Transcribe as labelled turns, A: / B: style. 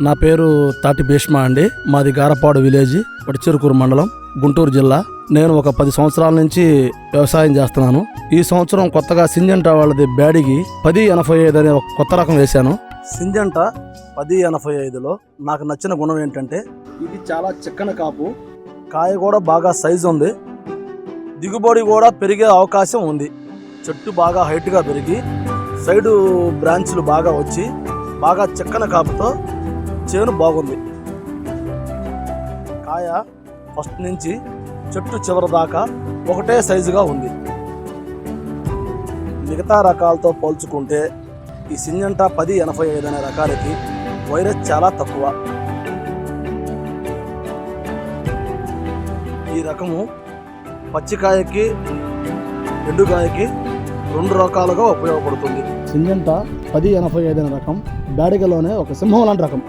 A: నా పేరు తాటి భీష్మ అండి. మాది గారపాడు విలేజ్ వడిచెరుకూరు మండలం గుంటూరు జిల్లా. నేను ఒక పది సంవత్సరాల నుంచి వ్యవసాయం చేస్తున్నాను. ఈ సంవత్సరం కొత్తగా సింజంట వాళ్ళది బ్యాడిగి పది ఎనభై ఐదు అనే ఒక కొత్త రకం వేశాను. సింజంట పది ఎనభై ఐదులో నాకు నచ్చిన గుణం ఏంటంటే ఇది చాలా చిక్కన కాపు. కాయ కూడా బాగా సైజు ఉంది. దిగుబడి కూడా పెరిగే అవకాశం ఉంది. చెట్టు బాగా హైట్గా పెరిగి సైడు బ్రాంచ్లు బాగా వచ్చి బాగా చిక్కన కాపుతో చేను బాగుంది. కాయ ఫస్ట్ నుంచి చెట్టు చివరి దాకా ఒకటే సైజుగా ఉంది. మిగతా రకాలతో పోల్చుకుంటే ఈ సింజంటా పది ఎనభై ఐదు అనే రకాలకి వైరస్ చాలా తక్కువ. ఈ రకము పచ్చికాయకి ఎండుకాయకి రెండు రకాలుగా ఉపయోగపడుతుంది. సింజంట పది ఎనభై ఐదు అనే రకం బ్యాడిగలోనే ఒక సింహం లాంటి రకం.